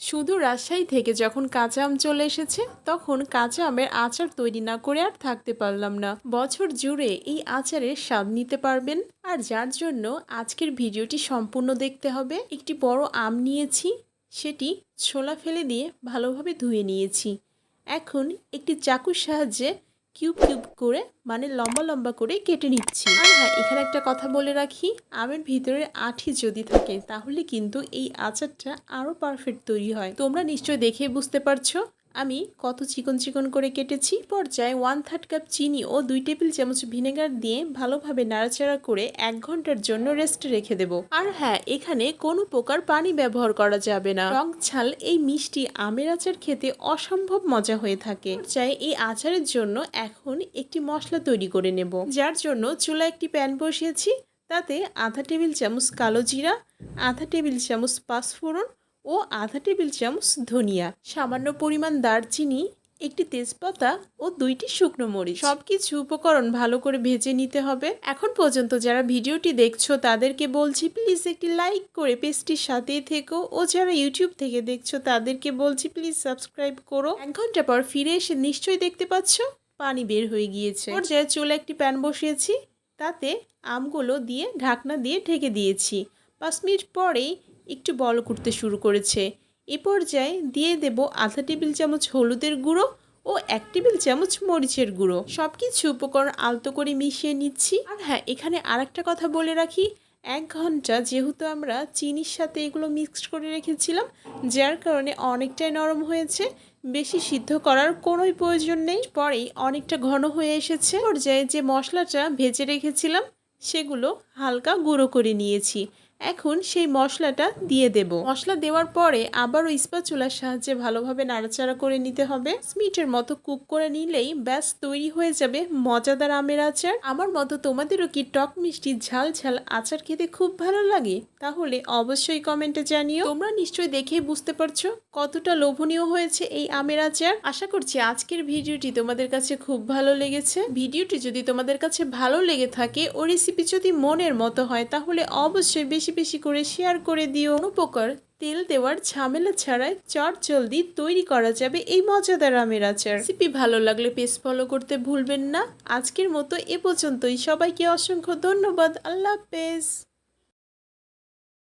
শুধু রাজশাহী থেকে যখন কাঁচা আম চলে এসেছে, তখন কাঁচা আমের আচার তৈরি না করে আর থাকতে পারলাম না। বছর জুড়ে এই আচারের স্বাদ নিতে পারবেন। আর যার জন্য আজকের ভিডিওটি সম্পূর্ণ দেখতে হবে, একটি বড় আম নিয়েছি, সেটি ছোলা ফেলে দিয়ে ভালোভাবে ধুয়ে নিয়েছি। এখন একটি চাকুর সাহায্যে কিউব কিউব করে মানে লম্বা লম্বা করে কেটে নিচ্ছি। আর হ্যাঁ এখানে একটা কথা বলে রাখি, আমের ভিতরে আঠি যদি থাকে, তাহলে কিন্তু এই আচারটা আরও পারফেক্ট তৈরি হয়। তোমরা নিশ্চয় দেখে বুঝতে পারছ। আমি কত চিকন চিকন করে কেটেছি, পর্যায়ে ওয়ান থার্ড কাপ চিনি ও দুই টেবিল চামচ ভিনেগার দিয়ে ভালোভাবে নাড়াচাড়া করে এক ঘণ্টার জন্য রেস্ট রেখে দেব। আর হ্যাঁ এখানে কোনো প্রকার পানি ব্যবহার করা যাবে না। রং ছাল এই মিষ্টি আমের আচার খেতে অসম্ভব মজা হয়ে থাকে। চাই এই আচারের জন্য এখন একটি মশলা তৈরি করে নেব। যার জন্য চুলা একটি প্যান বসিয়েছি। তাতে আধা টেবিল চামচ কালো জিরা, আধা টেবিল চামচ পাঁচফোড়ন ও আধা টেবিল চামচ ধনিয়া সামান্য পরিমাণ দারচিনি একটি তেজপাতা ও দুইটি শুকনো মরিচ। সবকিছু উপকরণ ভালো করে ভেজে নিতে হবে। এখন পর্যন্ত যারা ভিডিওটি দেখছ তাদেরকে বলছি প্লিজ একটি লাইক করে পেজটির সাথেই থেকো। ও যারা ইউটিউব থেকে দেখছ তাদেরকে বলছি প্লিজ সাবস্ক্রাইব করো। এক ঘণ্টা পর ফিরে এসে নিশ্চয়ই দেখতে পাচ্ছ পানি বের হয়ে গিয়েছে। পর্যায়ে চুলে একটি প্যান বসিয়েছি তাতে আমগুলো দিয়ে ঢাকনা দিয়ে ঢেকে দিয়েছি। পাঁচ মিনিট পরেই একটু বল করতে শুরু করেছে। এ পর্যায়ে দিয়ে দেব আধা টেবিল চামচ হলুদের গুঁড়ো ও এক টেবিল চামচ মরিচের গুঁড়ো। সব কিছু উপকরণ আলতো করে মিশিয়ে নিচ্ছি। আর হ্যাঁ এখানে আরেকটা কথা বলে রাখি। এক ঘণ্টা যেহেতু আমরা চিনির সাথে এগুলো মিক্সড করে রেখেছিলাম, যার কারণে অনেকটাই নরম হয়েছে। বেশি সিদ্ধ করার কোনোই প্রয়োজন নেই। পরেই অনেকটা ঘন হয়ে এসেছে। পর্যায়ে যে মশলাটা ভেজে রেখেছিলাম, সেগুলো হালকা গুঁড়ো করে নিয়েছি। এখন সেই মশলাটা দিয়ে দেব। মশলা দেওয়ার পরে আবারও চুলার সাহায্যে ভালোভাবে নাড়াচাড়া করে নিতে হবে। স্মিটের মতো কুক করে নিলেই ব্যাস তৈরি হয়ে যাবে মজাদার আমের আচার। আমার মতো তোমাদেরও কি টক মিষ্টি ঝাল ঝাল আচার খেতে খুব ভালো লাগে? তাহলে অবশ্যই কমেন্টে জানিও। তোমরা নিশ্চয়ই দেখেই বুঝতে পারছ কতটা লোভনীয় হয়েছে এই আমের আচার। আশা করছি আজকের ভিডিওটি তোমাদের কাছে খুব ভালো লেগেছে। ভিডিওটি যদি তোমাদের কাছে ভালো লেগে থাকে, ও রেসিপি যদি মনের মতো হয়, তাহলে অবশ্যই বেশি বেশি বেশি করে শেয়ার করে দিও। উপকার তেল দেওয়ার ঝামেলা ছাড়াই চট জলদি তৈরি করা যাবে এই মজাদার আমের আচার। রেসিপি ভালো লাগলে পেজ ফলো করতে ভুলবেন না। আজকের মতো এ পর্যন্তই। সবাইকে অসংখ্য ধন্যবাদ। আল্লাহ হাফেজ।